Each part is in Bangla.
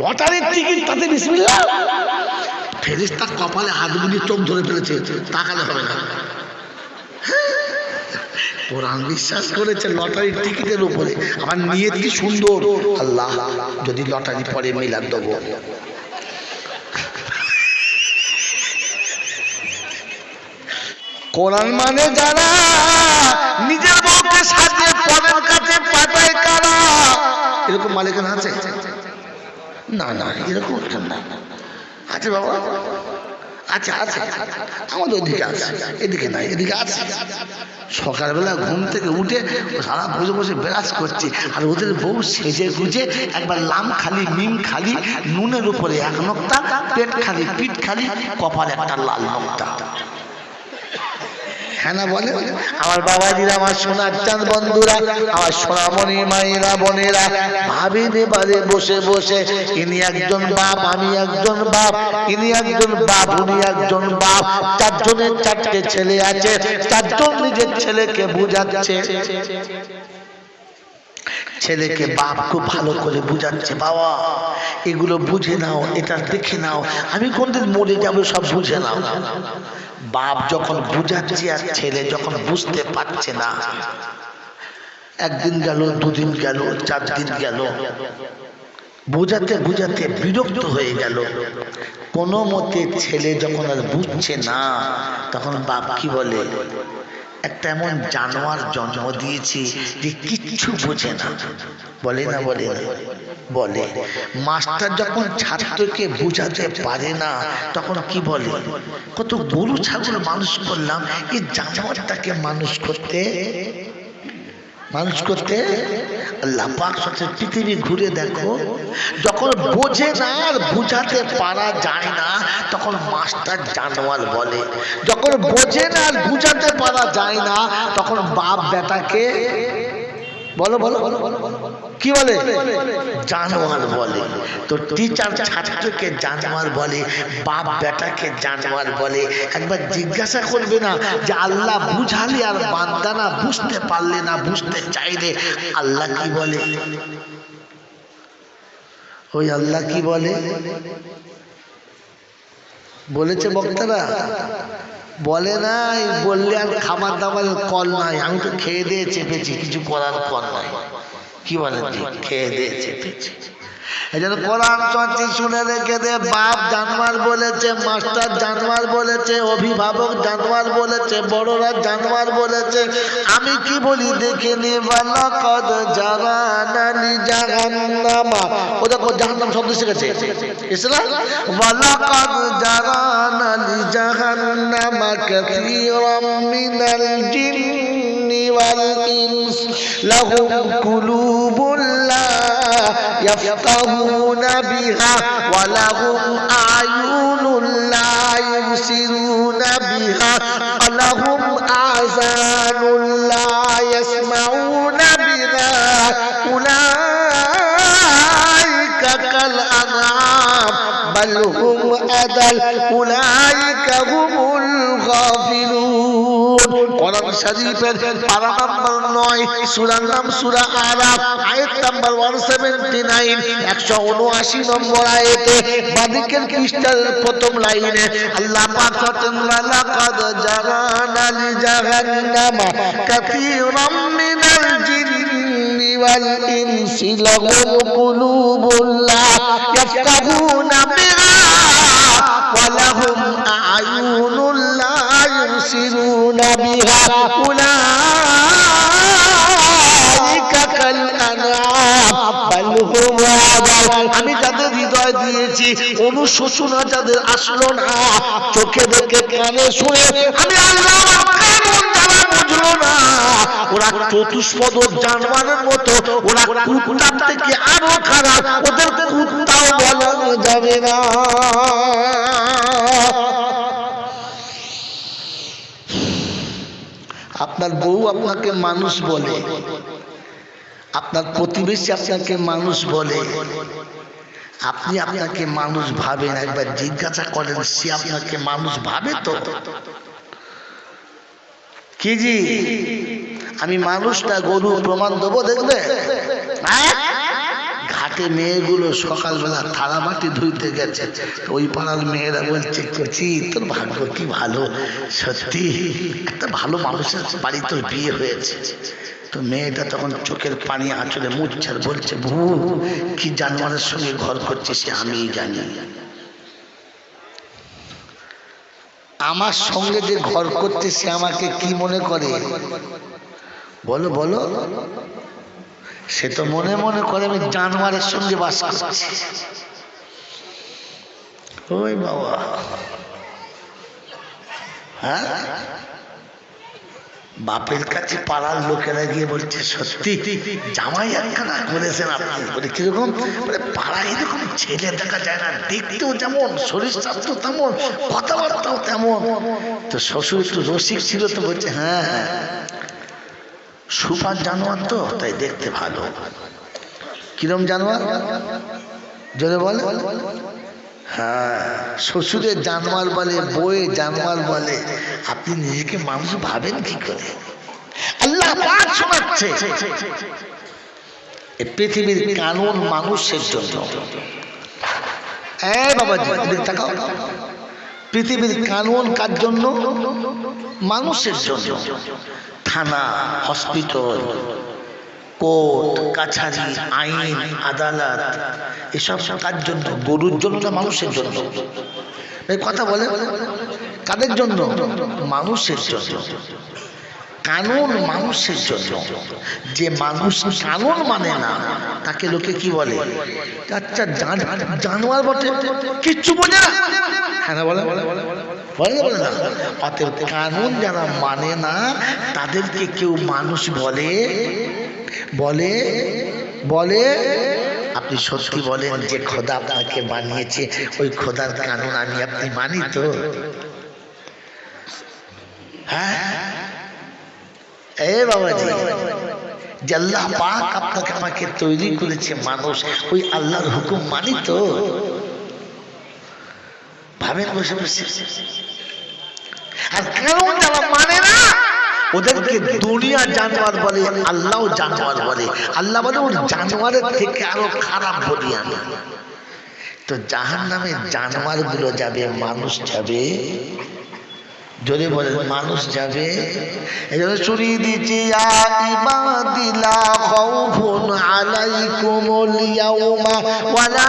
লটারির টিকিট তাতে কপালে হাত বুলিয়ে চোখ ধরে ফেলেছে, তাকালে হবে না। কোরআন বিশ্বাস করেছে লটারির টিকিটের উপরে। আমার নিয়ত কি সুন্দর। আল্লাহ, যদি লটারি পরে মিলাদ দেবো। কোরআন মানে যারা নিজের বউকে সাজিয়ে পরের কাছে পাঠায় কারা? এরকম মালিকানা আছে? না না, এরকম একটা না। আছে বাবা। আচ্ছা আচ্ছা আমাদের ওদিকে আছে। এদিকে নাই, এদিকে আছে। সকালবেলা ঘুম থেকে উঠে সারা বসে বসে বেরাজ করছে। আর ওদের বউ সেজে গুজে একবার লাম খালি, মিম খালি, নুনের উপরে এক নোক্তা, পেট খালি, পিঠ খালি, কপাল একটা লাল নোক্তা। হ্যাঁ বলে? আমার বাবাজিরা, আমার সোনার চাঁদ বন্ধুরা, আমার সোনামণি মায়েরা, বোনেরা ভাবি বারে বসে বসে, ইনি একজন বাপ, আমি একজন বাপ, ইনি একজন বাপ, উনি একজন বাপ। চারজনের চারটে ছেলে আছে, চারজন নিজের ছেলেকে বুঝাচ্ছে। ছেলেকে বাপ খুব ভালো করে বুঝাচ্ছে। বাবা এগুলো বুঝে নাও এটা দেখে নাও। আমি কোনদিন মরে যাব সব বুঝে নাও। বাপ যখন বুঝাচ্ছে আর ছেলে যখন বুঝতে পারছে না একদিন গেল দুদিন গেল চার দিন গেল। বোঝাতে বুঝাতে বিরক্ত হয়ে গেল। কোনো মতে ছেলে যখন আর বুঝছে না তখন বাপ কি বলে? একটা এমন জানোয়ার জন্ম দিয়েছি যে কিচ্ছু বোঝে না। বলে না বলে না। বলে, মাস্টার যখন ছাত্রকে বোঝাতে পারে না, তখন কি বলে? কত গরু, ছাগল মানুষ করলাম এই জানোয়ারটাকে মানুষ করতে? মানুষ করতে? আল্লাহ পৃথিবী ঘুরে দেখো, যখন বোঝে না আর বুঝাতে পারা যায় না, তখন মাস্টার জানোয়ার বলে। যখন বোঝে না আর বুঝাতে পারা যায় না, তখন বাপ বেটাকে বলো বলো বলো। কি বলে? জানোয়ার বলে? তো টিচার ছাত্রকে জানোয়ার বলে বাপ বেটাকে জানোয়ার বলে। একবার জিজ্ঞাসা করবে না যে আল্লাহ বুঝালে আর বান্দা না বুঝতে পারলে না বুঝতে চাইলে আল্লাহ কি বলে? ওই আল্লাহ কি বলে? বলেছে বক্তারা বলে নাই বললে আর খাবার দাবার কল নাই। আমি তো খেয়ে দিয়ে চেপেছি কিছু করার কল নাই। কি বলে? খেয়ে দিয়ে চেপেছি এই জন্য কোরআন চর্চি শুনে রেখে দে বাপ জানোয়ার বলেছে মাস্টার জানোয়ার বলেছে অভিভাবক জানোয়ার বলেছে বড়রা জানোয়ার বলেছে। আমি কি বলি দেখে নি বালকদ জাগানালি জাহান্নামা। ও দেখো জাহান্নাম শব্দ শিখেছে ইসলাম বালকদ জাগানালি জাহান্নামা কাসীরাম মিনাল জিন্নি। والإنس لهم قلوب لا يفقهون بها ولهم أعين لا يبصرون بها ولهم آذان لا يسمعون بها. أولئك كالأنعام بل هم أدل أولئك هم কোরআন শরীফের পারা নাম্বার নয়, সুরার নাম সুরা আরাফ, আয়াত নাম্বার ওয়ান সেভেন্টি নাইন একশো উনআশি নম্বর আয়াতে বাদিকের পৃষ্ঠার প্রথম লাইনে, আল্লাহ পাক বলেন লাকাদ জাগানা লি জাহান্নামা, কাসীরাম মিনাল জিন্নি ওয়াল ইনসি লাহুম কুলুবুন লা বিহা ওয়া লাহুম আ'য়ুনুন يبصرون بها أولئك كالأنعام بل هم أضل আমি তাদের হৃদয় দিয়েছি অনুশোচনা যাদের আসলো না চোখে দেখে কানে শুনে আমি আল্লাহ কানুন যারা বুঝলো না ওরা চতুষ্পদ জানোয়ারের মতো ওরা কুত্তার থেকে আরো খারাপ ওদের কুত্তাও বলানো যাবে না আপনার বউ আপনাকে মানুষ বলে। আপনার প্রতিবেশী আপনাকে মানুষ বলে। আপনি আপনাকে মানুষ ভাবেন, একবার জিজ্ঞাসা করেন, সে আপনাকে মানুষ ভাবে তো? কি জি? আমি মানুষটা গরু প্রমাণ দেবো দেখবে? হ্যাঁ? ঘাটে মেয়েগুলো সকালবেলা থালা মাটি ধুইতে গেছে। ওই পাড়ার মেয়েরা বলছে, কচি, তোর ভাগ্য কি ভালো? সত্যি, একটা ভালো মানুষের বাড়ি তোর বিয়ে হয়েছে। তো মেয়েটা তখন চোখের পানি আঁচলে মুচ্ছে বলছে ভু কি জানোয়ারের সঙ্গে ঘর করছে সে আমিই জানি। আমার সঙ্গে যে ঘর করছে সে আমাকে কি মনে করে? বলো বলো। সে তো মনে মনে করে আমি জানোয়ারের সঙ্গে বাস করছি। ওই বাবা। হ্যাঁ? বাপের কাছে পাড়ার লোকেরা গিয়ে বলছে, সত্যি, জামাই একখানা করেছেন আপনি? বলে, কীরকম? পাড়ায় এরকম ছেলে দেখা যায় না, দেখতেও যেমন, শরীর স্বাস্থ্য তেমন, কথাবার্তাও তেমন। তো শ্বশুর একটু রসিক ছিল তো বলছে হ্যাঁ হ্যাঁ। সুপার জানোয়ার তো, তাই দেখতে ভালো। কিরম জানোয়ার? জোরে বলে। হ্যাঁ শ্বশুরের জানোয়ার বলে বয়ে জানোয়ার বলে, আপনি নিজেকে মানুষ ভাবেন কি করে? আল্লাহ শোনাচ্ছে। পৃথিবীর কানুন মানুষের জন্য। এ এদিকে তাকাও। পৃথিবীর কানুন কার জন্য? মানুষের জন্য। থানা, হসপিটাল, কোর্ট, কাছারি, আইন, আদালত, এসব কার জন্য? গরুর জন্য মানুষের জন্য? কথা বলে, কাদের জন্য? মানুষের জন্য। কানুন মানুষের জন্য। যে মানুষ কানুন মানে না, তাকে লোকে কি বলে? আচ্ছা জানোয়ার বটে। কিচ্ছু বোঝে না। হ্যাঁ বলে বলে বলে কানুন যারা মানে না, তাদেরকে কেউ মানুষ বলে বলে বলে। আপনি সত্যি বলেন যে খোদা আপনাকে বানিয়েছে, ওই খোদার কানুন আমি আপনি মানি তো? হ্যাঁ? এ বাবাজি যে আল্লাহ পাক আপনাকে আমাকে তৈরি করেছে মানুষ ওই আল্লাহর হুকুম মানি তো। ভাবেন বসে বসে। আর যারা মানে না ওদেরকে দুনিয়া জানোয়ার বলে আল্লাহ জানোয়ার বলে। আল্লাহ বলে ওর জানোয়ারের থেকে আরও খারাপ বলি আমি তো জাহান নামে জানোয়ারগুলো যাবে মানুষ যাবে। যদি বলে মানুষ যাবে, এই জন্য শুনিয়ে দিচ্ছি ইবাদিলা খাউফুন আলাইকুমুল ইয়াউমা ওয়ালা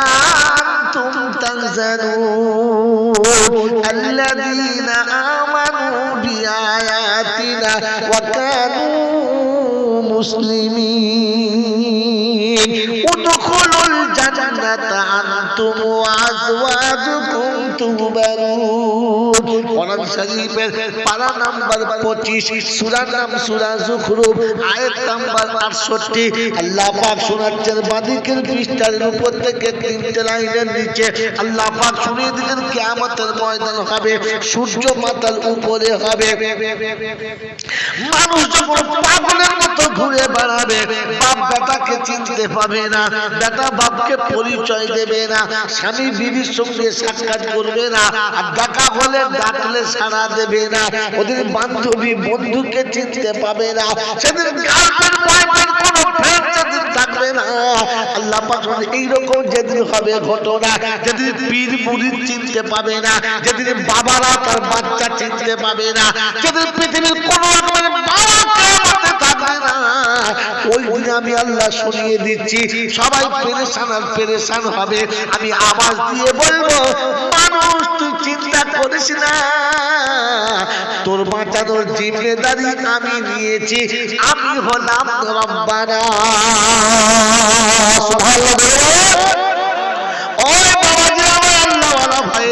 আনতুম তাহজানুন। আল্লাযীনা আমানু বিআয়াতিনা ওয়া কানু মুসলিমিন। উদখুলুল আনতুম ওয়া আজওয়াজুকুম তুহবারুন কোরআন শরীফের পারা নাম্বার 25 সূরা নাম সূরা যুখরুফ আয়াত নাম্বার 68 আল্লাহ পাক শোনাচ্ছেন বাদিকের পৃষ্ঠার উপর থেকে তিনটে লাইনের নিচে। আল্লাহ পাক শুনিয়ে দিলেন, কিয়ামতের ময়দান হবে, সূর্য উপরে হবে। মানুষ যখন পাগলের মতো ঘুরে বেড়াবে, বাপ বেটাকে চিনতে পাবে না বেটা বাপকে পরিচয় দেবে না, স্বামী বিবির সঙ্গে সাক্ষাৎ করবে না, আর ডাকা হলে ডাকলে সাড়া দেবে না। ওদের বান্ধবী বন্ধুকে চিনতে পাবে না। সেদিন এইরকম যেদিন হবে পাবে না, যেদিন বাবারা তার বাচ্চা চিনতে পাবে না, যেদিন পৃথিবীর কোন রকমের আমি আল্লাহ শুনিয়ে দিচ্ছি। সবাই পেরেশান আর পেরেশান হবে। আমি আওয়াজ দিয়ে বলব, মানুষ, তুই চিন্তা করিস না। তোর বাঁচানোর জিম্মেদারি আমি নিয়েছি। আমি হলাম রব্বানা। ওই বাবাজি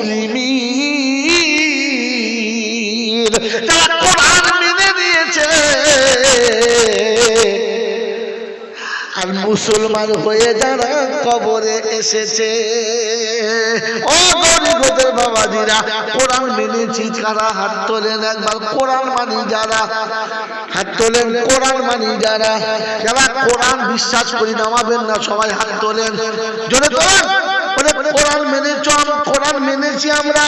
মুসলিমিন কোরআন মেনে নিয়েছে, আর মুসলমান হয়ে যারা কবরে এসেছে, ও গরিবদের বাবাজিরা, কোরআন মেনেছি কারা হাত তোলেন একবার, কোরআন মানি যারা, হাত তোলেন কোরআন মানি যারা যারা কোরআন বিশ্বাস করি নামাবেন না, সবাই হাত তোলেন। জোরে তোলেন কোরআন কোরআন মেনেছি আমরা।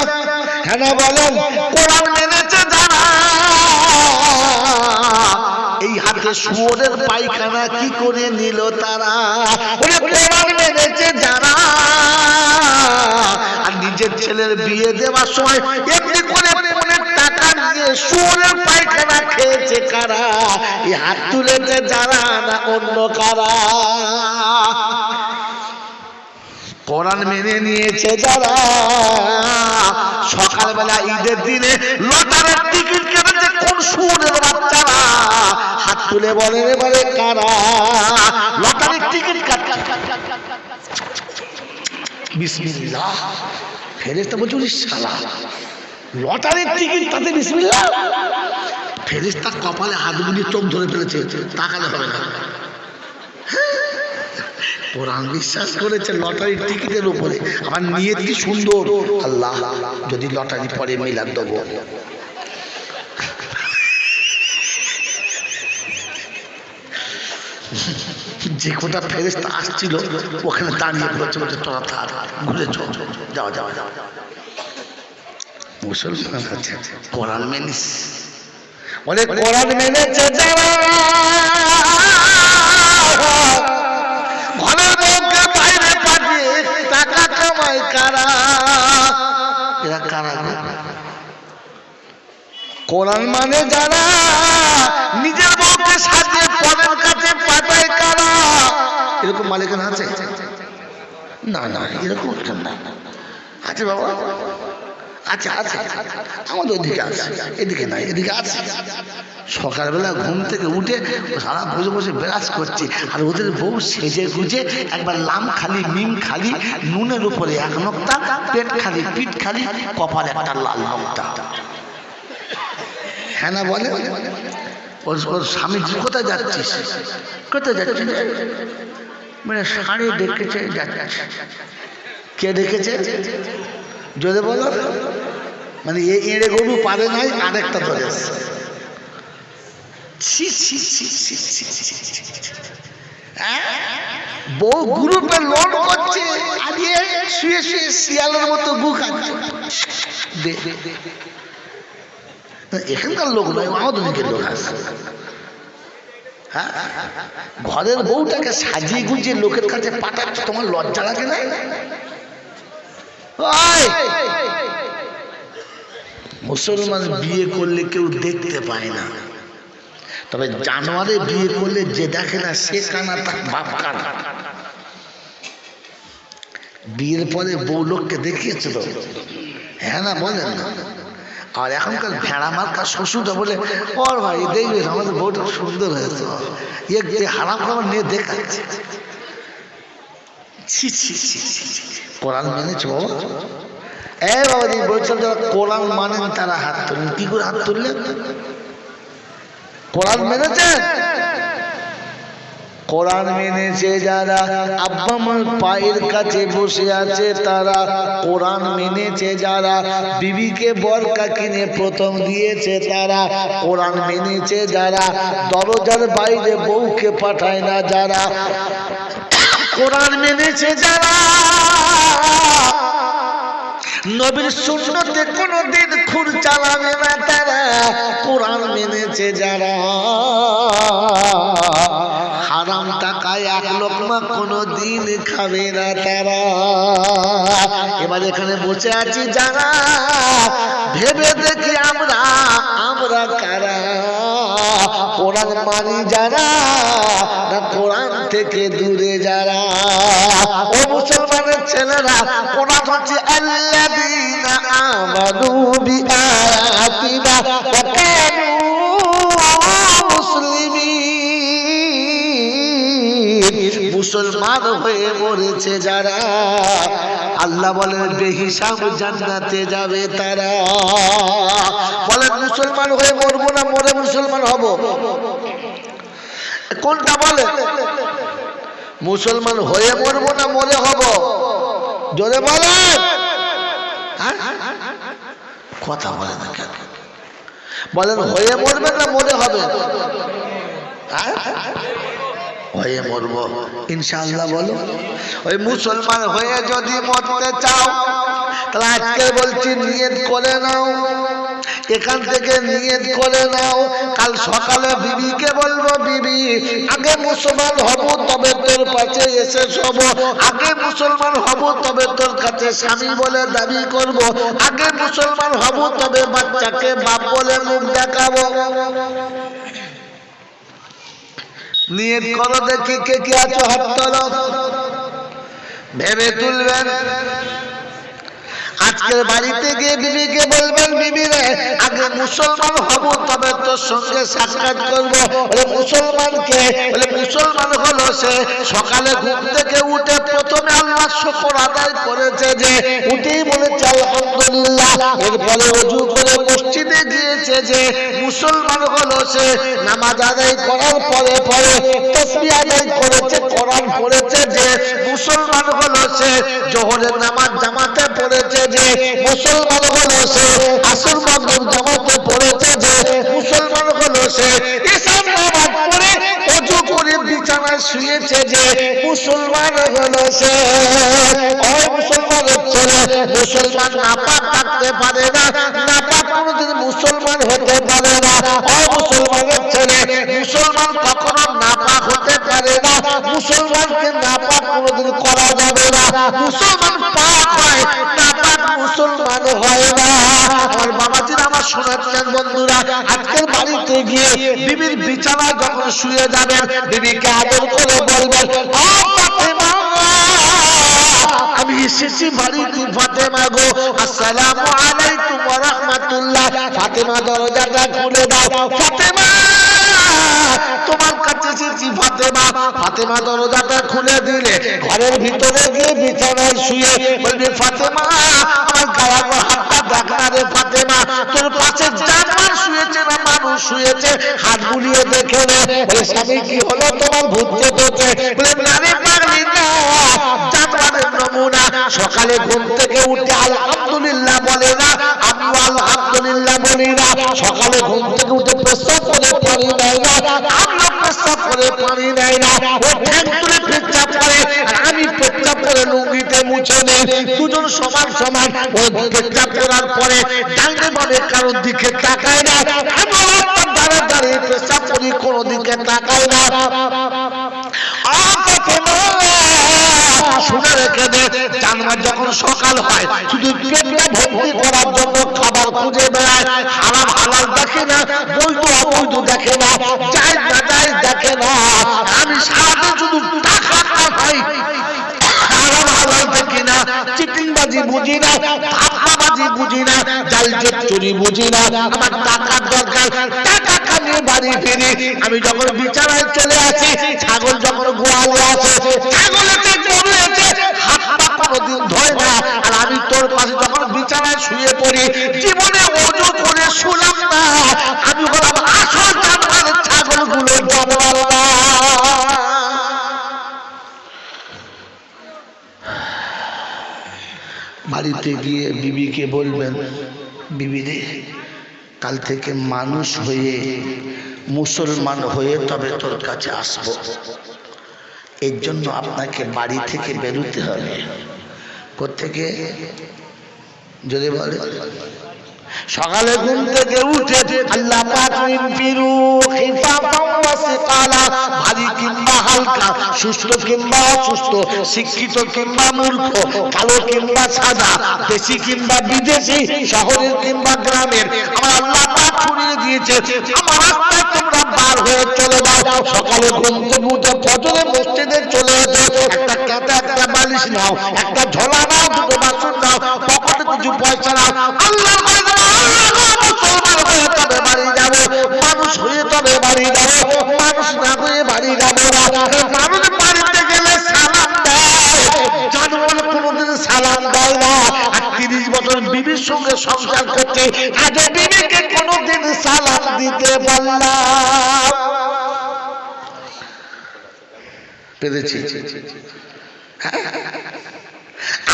হ্যাঁ বলেন? কোরআন মেনেছে যারা। এই হাতে পায়খানা কি করে নিল তারা? কোরআন মেনেছে যারা। আর নিজের ছেলের বিয়ে দেওয়ার সময় এমনি করে টাকা নিয়ে শুয়োরের পায়খানা খেয়েছে কারা? এই হাত তুলেছে যারা না অন্য কারা? কোরআন মেনে নিয়েছে যারা সকালবেলা ঈদের দিনে লটারের টিকিট কেটেছে কোন সুরের বাচ্চারা হাত তুলে বলে এবারে কারা লটারির টিকিট কাটছে বিসমিল্লাহ ফেরেস্তা বলছে ওরে শালা লটারির টিকিট তাতে বিসমিল্লাহ ফেরেস্তা কপালে হাত বুলিয়ে চোখ ধরে ফেলেছে তাকালে হবে না কোরআন বিশ্বাস করেছে লটারির টিকিটের উপরে। আমার নিয়ত কি সুন্দর? আল্লাহ, যদি লটারি পরে মিলাদ দেবো। যে কোটা ফেরেস্তা আসছিল, ওখানে দাঁড়িয়ে বলছে বলছে, তোরা থাক, ঘুরে যাওয়া যাওয়া যাওয়া মুসলমান আছে কোরআন মেনিস কোরআন মেনেছে কোরআন মানে যারা নিজের বউকে সাজিয়ে পরের কাছে পাঠায় কারা? এরকম মালিকানা আছে? না না, এরকম একটা না। আছে বাবা। আচ্ছা আছে আমাদের ওদিকে আছে। এদিকে নাই, এদিকে আছে। সকালবেলা ঘুম থেকে উঠে সারা বসে বসে বিরাজ করছে। আর ওদের বউ সেজে গুজে একবার লাম খালি মিম খালি, নুনের উপরে এক নোক্তা, পেট খালি, পিঠ খালি, কপাল একটা লাল নোক্তা। হ্যাঁ না বলে ওর ওর স্বামী কোথায় যাচ্ছিস কোথায় যাচ্ছিস মানে শাড়ি দেখেছে যাচ্ছে কে দেখেছে যদি বলো মানে এ এঁড়ে গরু পারে নাই আর একটা ধরে বউ গ্রুপে লোন করছে আর শুয়ে শুয়ে শিয়ালের মতো গু খাচ্ছে দে দে দে এখানকার লোক নয়, আমাদের লোক আছে। হ্যাঁ? ঘরের বউটাকে সাজিয়ে গুজিয়ে লোকের কাছে পাঠাচ্ছে, তোমার লজ্জা লাগে না! মুসলমান বিয়ে করলে কেউ দেখতে পায় না। তবে জানোয়ারে বিয়ে করলে যে দেখে না, সে কানা তার বাপ কানা। বিয়ের পরে বউ লোককে দেখিয়েছিল। হ্যাঁ না, বলেন না। আর এখনকার ভেড়া মার্কা শ্বশুরটা বলে, ওর ভাই দেখবে, আমাদের বউটা সুন্দর হয়েছে। ইয়ে হারাম খাবার নিয়ে দেখাচ্ছে। কোরআন মেনেছ এ বাবা জি বলছেন যারা কোরআন মানেন তারা হাত তুললেন কি করে হাত তুললেন? কোরআন মেনেছেন কোরআন মেনেছে যারা আব্বা মার পায়ের কাছে বসে আছে তারা। কোরআন মেনেছে যারা, বিবিকে বরকা কিনে প্রথম দিয়েছে তারা। কোরআন মেনেছে যারা, দরজার বাইরে বউকে পাঠায় না যারা। কোরআন মেনেছে যারা। নবীর সুন্নতে কোনোদিন খুর চালাবে না তারা। কোরআন মেনেছে যারা। এক লোকমা কোনো দিন খাবে না তারা। এবার এখানে বসে আছি যারা, ভেবে দেখি আমরা আমরা কারা? কোরআন মানি যারা না কোরআন থেকে দূরে যারা? ও মুসলমানের ছেলেরা, কোরআন হচ্ছে আল্লাযীনা আমানু বিআয়াতিনা। ওয়া মুসলিমিন হয়ে মরেছে যারা। আল্লাহ বলেন, বেহিসাব জান্নাতে যাবে তারা। বলেন, মুসলমান হয়ে মরবো না, মরে মুসলমান হব? কোনটা বলে মুসলমান হয়ে মরবো না, মরে হব? জোরে বলেন। হ্যাঁ? কথা বলে না কেন? বলেন, হয়ে মরবেন না, মরে হবে? হ্যাঁ? মরবো। ইনশাআল্লাহ বলো। ওই মুসলমান হয়ে যদি মরতে চাও, তাহলে আজকে বলছি নিয়ত করে নাও। এখান থেকে নিয়ত করে নাও। কাল সকালে বিবিকে বলব, বিবি, আগে মুসলমান হব, তবে তোর কাছে এসে সব আগে মুসলমান হব, তবে তোর কাছে স্বামী বলে দাবি করব। আগে মুসলমান হব, তবে বাচ্চাকে বাপ বলে মুখ দেখাবো। নিয়ত করো দেখি কে কে আছো হাত তোলো ভেবে তুলবেন। আজকের বাড়িতে গিয়ে বিবিকে বলবেন, বিবি আগে মুসলমান হব, তবে তোর সঙ্গে সাক্ষাৎ করব। মুসলমানকে বলে, মুসলমান হলো সে সকালে ঘুম থেকে উঠে প্রথমে আল্লাহ শুকর আদায় করেছে যে, উঠেই বলেছে, আলহামদুলিল্লাহ। এরপরে অজু করে মসজিদে গিয়েছে যে, মুসলমান হলো সে নামাজ আদায় করার পরে পরে তসবি আদায় করেছে পড়েছে যে, মুসলমান হলো সে জোহরের নামাজ জামাতে পড়েছে যে মুসলমান হলো সে আসর মাগরিব জামাতে পড়েছে যে মুসলমান হলো সে পড়ে করে শুয়েছে যে মুসলমান সে। ওই মুসলমানের ছেলে মুসলমান থাকতে পারে না মুসলমান হতে পারে না। ও মুসলমানের ছেলে মুসলমান কখনো নাপাক হতে পারে না, মুসলমানকে নাপাক কোনোদিন করা যাবে না। মুসলমান পাক শোনাচ্ছেন আজকের বাড়িতে গিয়ে বিবির বিছানায় যখন শুয়ে যাবেন বিবিকে আদর করে বলবেন আমি এসেছি বাড়িতে ফাতেমা গো। আসসালামু আলাইকুম ওয়া ফাতেমা দরজাটা খুলে দাও। ফাতেমা, তোমার কাছে এসেছি ফাতেমা। ফাতেমা দরজাটা খুলে দিলে, ঘরের ভিতরে গিয়ে বিছানায় শুয়ে বলবে, ফাতেমা, আমার গায়া হাতটা দেখ রে ফাতেমা, তোর পাশে জানমার শুয়েছে না মানুষ শুয়েছে? হাত বুলিয়ে দেখে নে। স্বামী কি হলো? তোমার ভূত চেপেছে। সকালে ঘুম থেকে উঠে আলহামদুলিল্লাহ বলে না। আমি আলহামদুলিল্লাহ বলি না। সকালে ঘুম থেকে উঠে প্রস্তাব করে পানি নেয় না। আমিও প্রস্তাব করে পানি নেয় না। ও ঠ্যাং তুলে পেচ্ছাপ করে। আমি পেচ্ছাপ করে লুঙ্গিতে নেই দুজন সমান সমান ও পেচ্ছাপ করার পরে ডাঙ্গে বলে কারোর দিকে তাকায় না। যখন সকাল হয়, শুধু পেটটা ভর্তি করার জন্য খাবার খুঁজে বেড়ায়। হারাম দেখে না, বৈধ অবৈধ দেখে না, যাই না, যাই দেখে না। আমি সারাদিন শুধু টাকা খাই হারাম হালাল দেখি না চিটিংবাজি বুঝি না ভাবনাবাজি বুঝি না জাল চুরি বুঝি না, আমার টাকার দরকার টাকা নিয়ে বাড়ি ফিরি। আমি যখন বিছানায় চলে আসি, ছাগল যখন গোয়ালে আসে ছাগলেতে গরুয়েছে হাত পা কোনোদিন ধরে না, আর আমি তোর পাশে যখন বিছানায় শুয়ে পড়ি, জীবনে বাড়িতে গিয়ে বিবিকে বলবেন, বিবি রে, কাল থেকে মানুষ হয়ে মুসলমান হয়ে তবে তোর কাছে আসব। এর জন্য আপনাকে বাড়ি থেকে বেরোতে হবে। কোথেকে যদি বলে সকালে ঘুম থেকে উঠে আল্লাহ ভারী কিংবা হালকা, সুস্থ কিংবা অসুস্থ, শিক্ষিত কিংবা মূর্খ, কালো কিংবা সাদা, দেশি কিংবা বিদেশি, শহরের কিংবা গ্রামের। আমার আল্লাহ পাক ছড়িয়ে দিয়েছে, আমার রাস্তায় তোমরা বার হয়ে চলে যাও। সকালে ঘুম থেকে উঠে ফজরে মসজিদে চলে এসো। একটা কাঁটা একটা বালিশ নাও, একটা ঝোলা পেরেছি।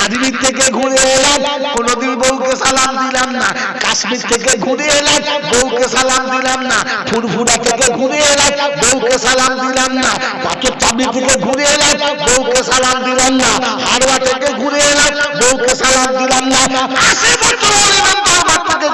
আজমির থেকে ঘুরে এলাম, কোনোদিন বউকে সালাম দিলাম না। কাশ্মীর থেকে ঘুরে এলাম, বউকে সালাম দিলাম না। ফুরফুরা থেকে ঘুরে এলাম, বউকে সালাম দিলাম না। পাথর চাবি থেকে ঘুরে এলাম, বউকে সালাম দিলাম না। হাড়ুয়া থেকে ঘুরে এলাম, বউকে সালাম দিলাম না। আশি বছর থেকে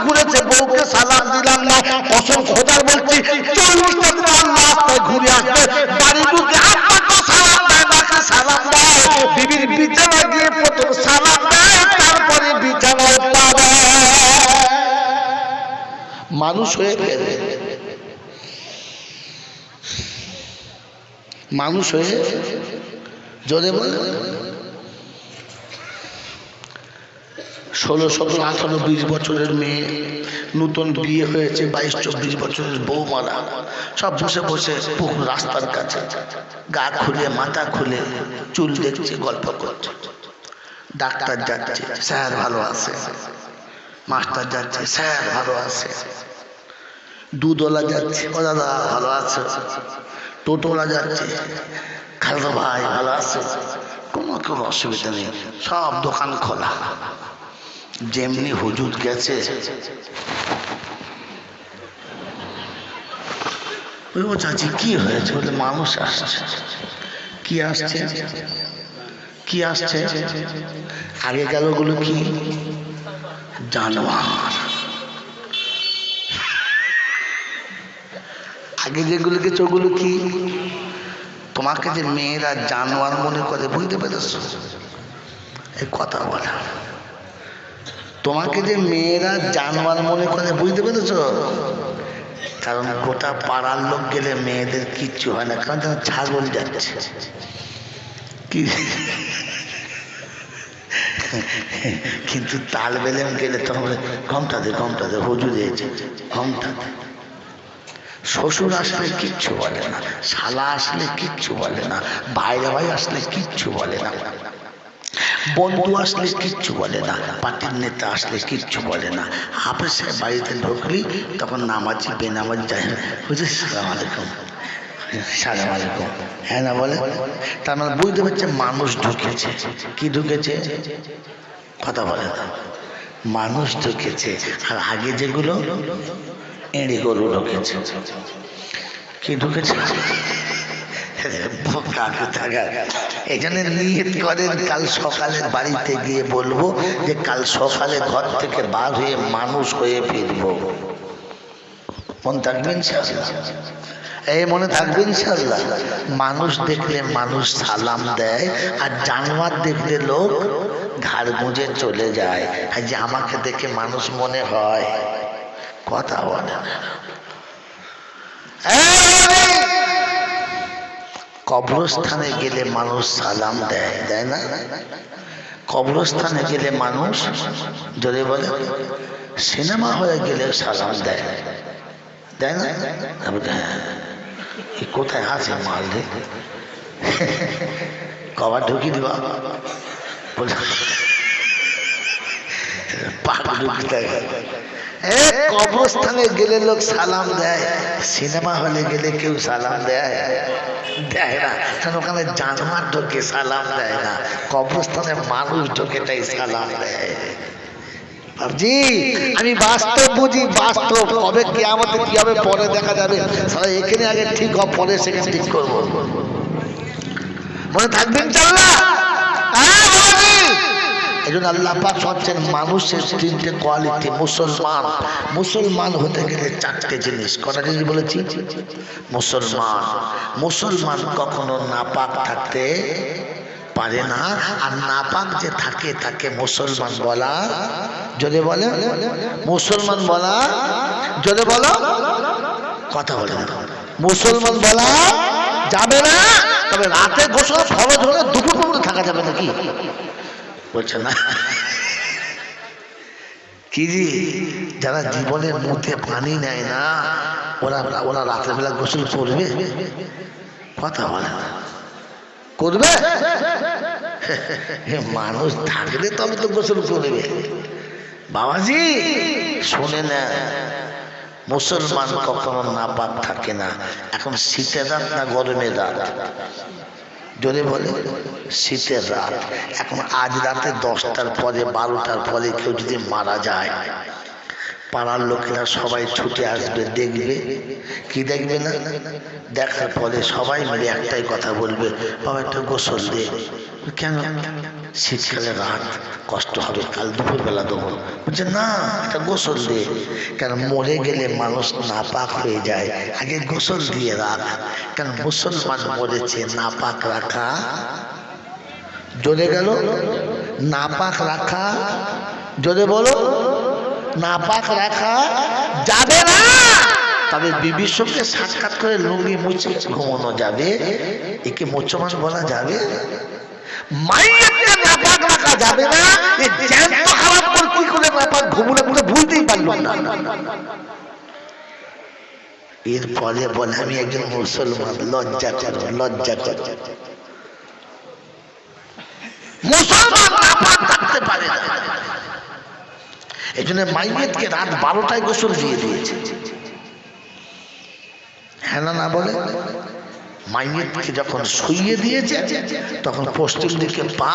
মানুষ হয়ে ফেলে। মানুষ হয়ে জোরে ষোলো, সতেরো, আঠারো, বিশ বছরের মেয়ে, নতুন বিয়ে হয়েছে, বাইশ, চব্বিশ বছরের বউ মারা সব বসে বসে রাস্তার কাছে, গা খুলে, মাথা খুলে, চুল দেখছে, গল্প করছে। ডাক্তার যাচ্ছে, স্যার ভালো আছে। মাস্টার যাচ্ছে, স্যার ভালো আছে। দুধওয়ালা যাচ্ছে। ও দাদা, ভালো আছে? টোটোওয়ালা যাচ্ছে। খালদা ভাই, ভালো আছে? কোনো কোনো অসুবিধা নেই। সব দোকান খোলা। যেমনি হুজুর গেছে। ও চাচি, কি হয়েছে? বলে, মানুষ আসছে। কি আসছে? কি আসছে? আগে গেলগুলো কি? জানোয়ার। আগে যেগুলোকে ওগুলো কি? তোমাকে যে মেয়েরা জানোয়ার মনে করে, বুঝতে পেরেছ? এই কথা বলে। তোমাকে যে মেয়েরা জানোয়ার মনে করে, বুঝতে পেরেছ? কারণ গোটা পাড়ার লোক গেলে মেয়েদের কিচ্ছু হয় না, কারণ তারা ছাগল যাচ্ছে। কি? কিন্তু তাল বেলেম গেলে তখন ঘমটা দে ঘমটা দে, হুজুর ঘমটা দে। শ্বশুর আসলে কিচ্ছু বলে না, শালা আসলে কিচ্ছু বলে না, বাইরে ভাই আসলে কিচ্ছু বলে না, বন্ধু আসলে কিচ্ছু বলে না, পার্টির নেতা আসলে কিচ্ছু বলে না। হাফেজের বাড়িতে ঢুকলি, তখন নামাজি, বেনামাজ যায় বুঝলি সালাম আলাইকুম সালাম আলাইকুম। হ্যাঁ না বলে? তার মানে বুঝতে পারছে মানুষ ঢুকেছে। কি ঢুকেছে? কথা বলে না। মানুষ ঢুকেছে। আর আগে যেগুলো এঁড়ি গরু ঢুকেছে। কি ঢুকেছে? এই জন্য নিয়ত করেন কাল সকালে বাড়িতে গিয়ে বলব যে কাল সকালে ঘর থেকে বার হয়ে মানুষ হয়ে ফিরবো। মন থাকবেন এই মনে থাকবেন ইনশাআল্লাহ? মানুষ দেখলে মানুষ সালাম দেয় আর জানোয়ার দেখলে লোক ঘাড় গুঁজে চলে যায়। আর যে আমাকে দেখে মানুষ মনে হয়। কথা বলে। কবরস্থানে গেলে মানুষ সালাম দেয় দেয় না? কবরস্থানে গেলে মানুষ যদি বলে, সিনেমা হয়ে গেলে সালাম দেয়। দেয় না? হ্যাঁ কোথায় আছে মাল রে? কবার ঢুকি দিবা। এ কবরস্থানে গেলে লোক সালাম দেয়, সিনেমা হলে গেলে কেউ সালাম দেয় দেয় না। কারণ ওখানে জানোয়ার ঢোকে সালাম দেয় না, কবরস্থানে মানুষ ঢোকে তাই সালাম দেয়। বাবজি আমি বাস্তব বুঝি, বাস্তব। কবে কি আমাদের কি হবে পরে দেখা যাবে। সারা এখানে আগে ঠিক হবে পরে সেখানে ঠিক করব। মনে থাকবেন চাল্লা এই জন্য আল্লাহ পাক হচ্ছেন মানুষের তিনটে কোয়ালিটি, মুসলমান। মুসলমান হতে গেলে চারটে জিনিস। কটা জিনিস বলেছি? মুসলমান। মুসলমান কখনো নাপাক থাকতে পারে না। আর নাপাক যে থাকে, তাকে মুসলমান বলা যদি বলে। মুসলমান বলা যদি বলো। কথা বলে মুসলমান বলা যাবে না। তবে রাতে গোসল ফরজ হলে দুপুর পর্যন্ত থাকা যাবে নাকি? বলছে না। কি জি? যারা জীবনের মধ্যে পানি নেয় না, ওরা ওরা রাতের বেলা গোসল করবে? কথা বলে না। করবে? মানুষ থাকলে তবে তো গোসল করবে। বাবাজি, শোনে না। মুসলমান কখনো না নাপাক থাকে না। এখন শীতের রাত না গরমের রাত? জোরে বলে, শীতের রাত, এখন আজ রাতে দশটার পরে, বারোটার পরে কেউ যদি মারা যায়, পাড়ার লোকেরা সবাই ছুটে আসবে, দেখবে। কি দেখবে না? দেখার পরে সবাই মিলে একটাই কথা বলবে, বাবা, একটা গোসল দে। কেন? শীতকালে রাত কষ্ট হবে, কাল দুপুরবেলা দেবো বলছে, না, একটা গোসল দে। কেন, মরে গেলে মানুষ নাপাক হয়ে যায়। আগে গোসল দিয়ে রাখ। কেন, মুসলমান মরেছে, নাপাক রাখা। জোরে গেল, নাপাক রাখা। জোরে বলো, নাপাক রাখা যাবে না। তবে বিবির সঙ্গে সাক্ষাৎ করে লুঙ্গি মুছে ঘুমানো যাবে। একে মুসলমান বলা যাবে? নাপাক রাখা যাবে না জ্যান্ত খারাপ করে কি করে নাপাক ঘুমলে ভুলতেই না। এরপরে বলে আমি একজন মুসলমান, লজ্জা করো লজ্জা করো। মুসলমান নাপাক থাকতে পারে না। এই জন্য রাত বারোটায় গোসল দিয়ে দিয়েছে। হ্যাঁ না বলে? মাইয়েতকে যখন শুইয়ে দিয়েছে, তখন পশ্চিম দিকে পা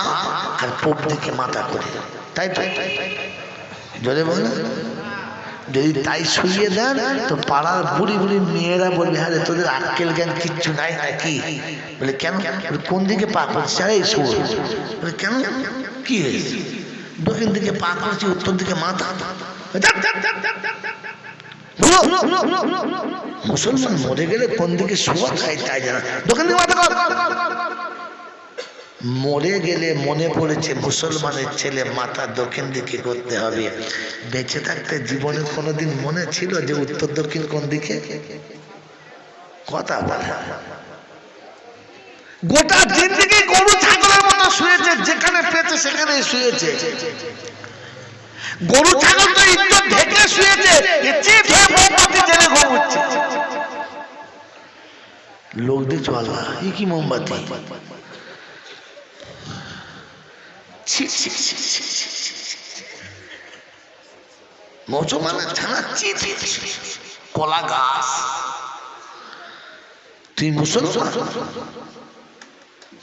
আর পূব দিকে মাথা করে। তাই তো? জোরে বলে যদি তাই শুইয়ে দেন, তো পাড়ার বুড়ি বুড়ি মেয়েরা বলবে হ্যাঁ তোদের আক্কেল জ্ঞান কিচ্ছু নাই নাকি? বলে, কেন? কোন দিকে পা করছে আরে শুভ বলে, কেন? কি হয়েছে? দক্ষিণ দিকে পা করছি, উত্তর দিকে মাথা। মুসলমান মরে গেলে কোন দিকে শোয়া খায় তাই জানা। দক্ষিণ দিকে মাথা কর। মরে গেলে মনে পড়েছে মুসলমানের ছেলে, মাথা দক্ষিণ দিকে করতে হবে। বেঁচে থাকতে জীবনে কোনোদিন মনে ছিল যে উত্তর দক্ষিণ কোন দিকে? কথা বলে। গোটা জিন্দিগি গরু, ছাগলের মতো শুয়েছে, যেখানে পেয়েছে সেখানেই শুয়েছে। গরু ছাগল তো ইজ্জত ঢেকে শুয়েছে হয়ে লোক দেখছ আল্লাহ এ কি মোমবাতি হয়ে। কলা গাছ তুই মুসলমান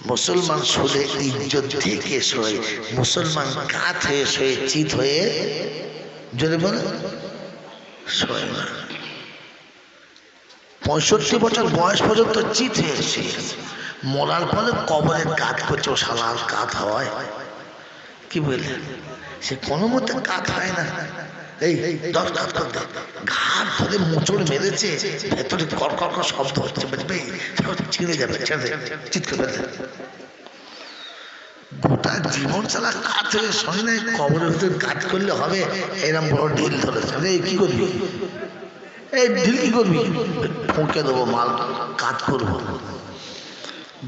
মুসলমান শুলে ইজ্জত থেকে শোয়, মুসলমান কাত হয়ে শোয়ে, চিত হয়ে যদি বলে, শোয় না। পঁয়ষট্টি বছর বয়স পর্যন্ত চিত হয়ে মরার পরে কবরের কাত করছে, ও শালার কাত হয়। কি বললেন? সে কোনো মতে কাত হয় না। এই দশ কাত কর দে ঘাট ধরে মোচড় মেরেছে ভেতরে কর শব্দ হচ্ছে বুঝবে ছিঁড়ে যাবে ছেড়ে দে, চিৎ করে দে। গোটা জীবন চালা কাজ হয়ে শোনে নাই কবরের ভিতরে কাজ করলে হবে এরম বড় ঢিল ধরেছে। এই কি করবি? এই ঢিল কি করবি? ঠুকে দেবো মাল কাজ করব।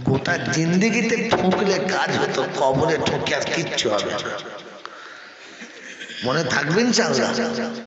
গোটা জিন্দিগিতে ঠুকলে কাজ হতো কবরে ঠুকে আর কিচ্ছু হবে না। মনে থাকবেন চাল্লা